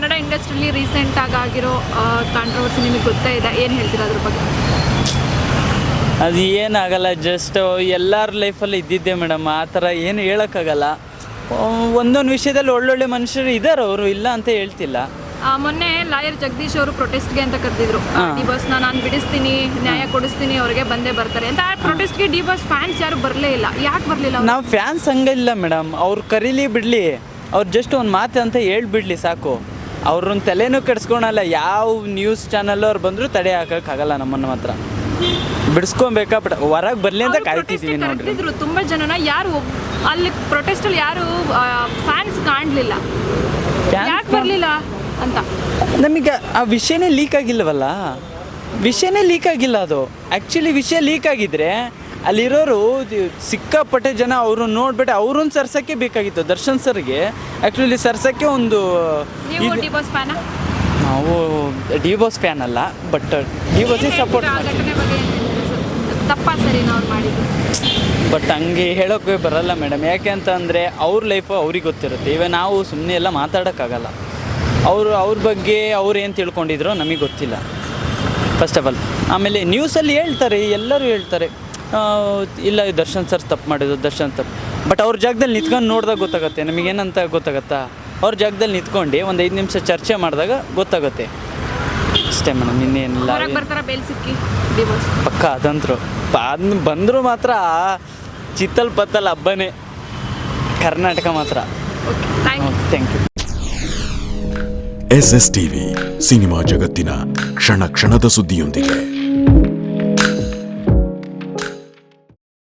Kannada ಇಂಡಸ್ಟ್ರಿಲಿ recent ಆಗಿ ಆಗಿರೋ controversy ನಿಮಗೆ ಗೊತ್ತೇ ಇದೆ. ಏನು ಹೇಳ್ತೀರಾ ಅದ್ರ ಬಗ್ಗೆ? ಅದು ಏನಾಗಲ್ಲ ಜಸ್ಟ್ ಎಲ್ಲರ ಲೈಫಲ್ಲಿ ಇದ್ದಿದ್ದೆ ಮೇಡಮ್ ಆ ಥರ ಏನು ಹೇಳೋಕ್ಕಾಗಲ್ಲ. ಒಂದೊಂದು ವಿಷಯದಲ್ಲಿ ಒಳ್ಳೊಳ್ಳೆ ಮನುಷ್ಯರು ಇದ್ದಾರೆ ಅವರು ಇಲ್ಲ ಅಂತ ಹೇಳ್ತಿಲ್ಲ. ಮೊನ್ನೆ ಲಾಯರ್ ಜಗದೀಶ್ ಅವರು ಪ್ರೊಟೆಸ್ಟ್ಗೆ ಅಂತ ಕರೆದಿದ್ರು. ಡಿ ಬಸ್ನ ನಾನು ಬಿಡಿಸ್ತೀನಿ ನ್ಯಾಯ ಕೊಡಿಸ್ತೀನಿ ಅವ್ರಿಗೆ ಬಂದೇ ಬರ್ತಾರೆ ಅಂತ. ಆ ಪ್ರೊಟೆಸ್ಟ್ಗೆ ಡಿ ಬಸ್ ಫ್ಯಾನ್ಸ್ ಯಾರು ಬರಲೇ ಇಲ್ಲ. ಯಾಕೆ ಬರಲಿಲ್ಲ ನಾವು ಫ್ಯಾನ್ಸ್ ಹಂಗಿಲ್ಲ ಮೇಡಮ್ ಅವ್ರು ಕರೀಲಿ ಬಿಡಲಿ. ಅವ್ರು ಜಸ್ಟ್ ಒಂದು ಮಾತು ಅಂತ ಹೇಳ್ಬಿಡ್ಲಿ ಸಾಕು. ಅವ್ರನ್ನ ತಲೆನೂ ಕೆಡ್ಸ್ಕೊಳಲ್ಲ. ಯಾವ ನ್ಯೂಸ್ ಚಾನಲ್ ಅವ್ರು ಬಂದರೂ ತಡೆ ಹಾಕೋಕ್ಕಾಗಲ್ಲ ನಮ್ಮನ್ನು ಮಾತ್ರ. ಬಿಡಿಸ್ಕೊಬೇಕಾ? ಬಟ್ ಹೊರಗೆ ಬರಲಿ ಅಂತ ಕಾಯ್ತಿದ್ದೀವಿ ನೋಡ್ರಿ. ತುಂಬ ಜನನ. ಯಾರು ಅಲ್ಲಿ ಪ್ರೊಟೆಸ್ಟ್ ಅಲ್ಲಿ ಯಾರು ಫ್ಯಾನ್ಸ್ ಕಾಣಲಿಲ್ಲ. ಯಾಕೆ ಬರಲಿಲ್ಲ ಅಂತ. ನಮಗೆ ಆ ವಿಷಯನೇ ಲೀಕ್ ಆಗಿಲ್ಲವಲ್ಲ ವಿಷಯನೇ ಲೀಕ್ ಆಗಿಲ್ಲ ಅದು. ಆ್ಯಕ್ಚುಲಿ ವಿಷಯ ಲೀಕ್ ಆಗಿದ್ರೆ ಅಲ್ಲಿರೋರು ಸಿಕ್ಕಾಪಟ್ಟೆ ಜನ ಅವರು ನೋಡ್ಬಿಟ್ಟು ಅವ್ರನ್ನ ಸರ್ಸಕ್ಕೆ ಬೇಕಾಗಿತ್ತು. ದರ್ಶನ್ ಸರ್ಗೆ. ಆ್ಯಕ್ಚುಲಿ ಸರ್ಸಕ್ಕೆ ಒಂದು ನೀವು ಡಿ ಬಾಸ್ ಫ್ಯಾನ್? ಅಲ್ಲ ಬಟ್ ಡಿ ಬಾಸಿಗೆ ಸಪೋರ್ಟ್ ಬಟ್ ಹಂಗೆ ಹೇಳೋಕ್ಕೆ ಬರಲ್ಲ ಮೇಡಮ್ ಯಾಕೆ ಅಂತ ಅಂದರೆ ಅವ್ರ ಲೈಫು ಅವ್ರಿಗೆ ಗೊತ್ತಿರುತ್ತೆ. ಇವಾಗ ನಾವು ಸುಮ್ಮನೆ ಎಲ್ಲ ಮಾತಾಡೋಕ್ಕಾಗಲ್ಲ. ಅವರು ಅವ್ರ ಬಗ್ಗೆ ಅವ್ರು ಏನು ತಿಳ್ಕೊಂಡಿದ್ರೋ ನಮಗೆ ಗೊತ್ತಿಲ್ಲ. ಫಸ್ಟ್ ಆಫ್ ಆಲ್ ಆಮೇಲೆ ನ್ಯೂಸಲ್ಲಿ ಹೇಳ್ತಾರೆ ಎಲ್ಲರೂ ಹೇಳ್ತಾರೆ. ಇಲ್ಲ ಈ ದರ್ಶನ್ ಸರ್ ತಪ್ಪು ಮಾಡಿದ್ರು ದರ್ಶನ್ ತಪ್ಪು. ಬಟ್ ಅವ್ರ ಜಾಗದಲ್ಲಿ ನಿಂತ್ಕೊಂಡು ನೋಡಿದಾಗ ಗೊತ್ತಾಗುತ್ತೆ. ನಮಗೇನಂತ ಗೊತ್ತಾಗತ್ತಾ? ಅವ್ರ ಜಾಗದಲ್ಲಿ ನಿಂತ್ಕೊಂಡು ಒಂದು ಐದು ನಿಮಿಷ ಚರ್ಚೆ ಮಾಡಿದಾಗ ಗೊತ್ತಾಗುತ್ತೆ. ಅಷ್ಟೇ ಮೇಡಮ್ ಇನ್ನೇನಿಲ್ಲ. ಹೊರಗೆ ಬರ್ತಾರ ಬೇಲ್ ಸಿಕ್ಕಿ? ಡಿ ಬಾಸ್ ಪಕ್ಕ ಅದಂತರು. ಬಂದರೂ ಮಾತ್ರ ಚಿತ್ತಲ್ ಪತ್ತಲ್ ಹಬ್ಬನೇ. ಕರ್ನಾಟಕ ಮಾತ್ರ. Okay thank you thank you S S TV cinema ಜಗತ್ತಿನ ಕ್ಷಣ ಕ್ಷಣದ ಸುದ್ದಿಯೊಂದಿಗೆ.